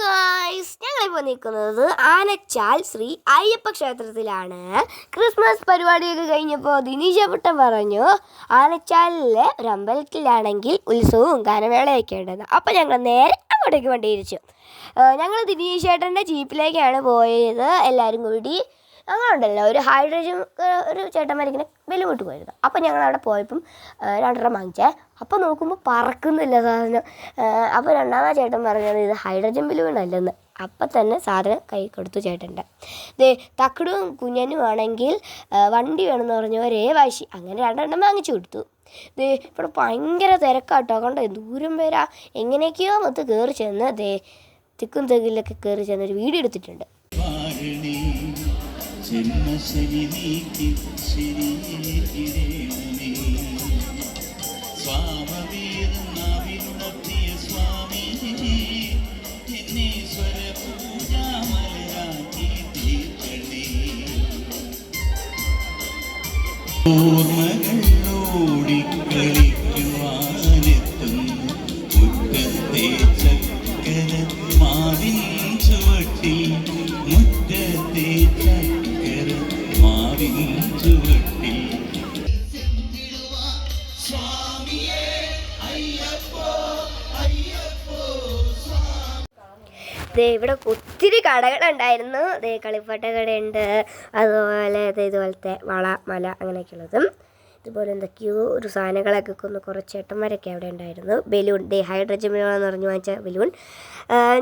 Guys ഞങ്ങളിപ്പോൾ നിൽക്കുന്നത് ആനച്ചാൽ ശ്രീ അയ്യപ്പ ക്ഷേത്രത്തിലാണ്. ക്രിസ്മസ് പരിപാടിയൊക്കെ കഴിഞ്ഞപ്പോൾ ദിനീശപ്പെട്ട പറഞ്ഞു ആനച്ചാലിലെ ഒരു അമ്പലത്തിലാണെങ്കിൽ ഉത്സവവും ഗാനമേളയൊക്കെ ഉണ്ടെന്ന്. അപ്പോൾ ഞങ്ങൾ നേരെ അങ്ങോട്ടേക്ക് വണ്ടി തിരിച്ചു ഞങ്ങൾ ദിനീശേട്ടന്റെ ജീപ്പിലേക്കാണ് പോയത്. എല്ലാവരും കൂടി ഞങ്ങളുണ്ടല്ലോ ഒരു ഹൈഡ്രജൻ ഒരു ചേട്ടന്മാരിങ്ങനെ വെല്ലുവിട്ട് പോയിരുന്നു. അപ്പോൾ ഞങ്ങൾ അവിടെ പോയപ്പം രണ്ടെണ്ണം വാങ്ങിച്ചേ. അപ്പോൾ നോക്കുമ്പോൾ പറക്കുന്നില്ല സാധനം. അപ്പോൾ രണ്ടാമത് ചേട്ടൻ പറഞ്ഞത് ഇത് ഹൈഡ്രജൻ ബലൂൺ അല്ലെന്ന് അപ്പം തന്നെ സാധനം കൈ കൊടുത്തു ചേട്ടന്റെ. ദേ തക്കടും കുഞ്ഞനും ആണെങ്കിൽ വണ്ടി വേണമെന്ന് പറഞ്ഞ ഒരേ വാശി. അങ്ങനെ രണ്ടെണ്ണം വാങ്ങിച്ചു കൊടുത്തു. ദേ ഇവിടെ ഭയങ്കര തിരക്കാട്ടോ. കണ്ടോ ദൂരം വരാ എങ്ങനെയൊക്കെയോ മൊത്തം കയറി ചെന്ന് ദേ തിക്കും തെങ്ങിലൊക്കെ കയറി ചെന്നൊരു വീഡിയോ എടുത്തിട്ടുണ്ട്. വാരണി ജന്മശനി നീക്കി ശരിയേകിടേണമേ സ്വാമവീരനാവിനുണർത്തിയ സ്വാമി എന്നെ സ്വരപൂജാമലരാക്കി തീർക്കണേ. ഓർമ്മകളോടിക്കളിക്കുവാനെത്തുന്നു ഇവിടെ ഒത്തിരി കടകളുണ്ടായിരുന്നു. ദേ കളിപ്പാട്ട കടയുണ്ട്. അതുപോലെ ഇതുപോലത്തെ വള മല അങ്ങനെയൊക്കെയുള്ളതും. ഇതുപോലെ എന്തൊക്കെയോ ഒരു സാധനങ്ങളൊക്കെ കൊന്ന് കുറച്ച് ചേട്ടന്മാരൊക്കെ അവിടെ ഉണ്ടായിരുന്നു. ബലൂൺ ഡേ ഹൈഡ്രജൻ ബലൂൺ എന്ന് പറഞ്ഞു വാങ്ങിച്ച ബലൂൺ.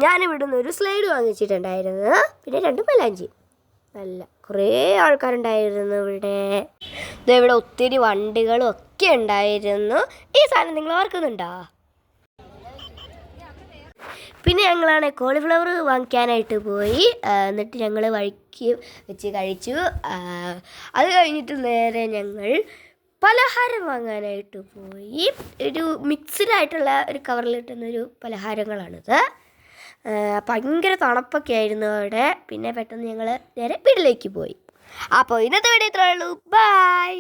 ഞാൻ ഇവിടുന്ന് ഒരു സ്ലൈഡ് വാങ്ങിച്ചിട്ടുണ്ടായിരുന്നു. പിന്നെ രണ്ട് മലാഞ്ചി നല്ല കുറേ ആൾക്കാരുണ്ടായിരുന്നു ഇവിടെ. ഇവിടെ ഒത്തിരി വണ്ടികളും ഒക്കെ ഉണ്ടായിരുന്നു. ഈ സാധനം നിങ്ങൾ ഓർക്കുന്നുണ്ടോ? പിന്നെ ഞങ്ങളാണ് കോളിഫ്ലവർ വാങ്ങിക്കാനായിട്ട് പോയി. എന്നിട്ട് ഞങ്ങൾ വഴിക്ക് വെച്ച് കഴിച്ചു. അത് കഴിഞ്ഞിട്ട് നേരെ ഞങ്ങൾ പലഹാരം വാങ്ങാനായിട്ട് പോയി. ഒരു മിക്സ്ഡ് ആയിട്ടുള്ള ഒരു കവറിൽ കിട്ടുന്ന ഒരു പലഹാരങ്ങളാണിത്. ഭയങ്കര തണുപ്പൊക്കെ ആയിരുന്നു അവിടെ. പിന്നെ പെട്ടെന്ന് ഞങ്ങൾ നേരെ വീട്ടിലേക്ക് പോയി. അപ്പോൾ ഇന്നത്തെ വീഡിയോ ഇത്രയേ ഉള്ളൂ. ബൈ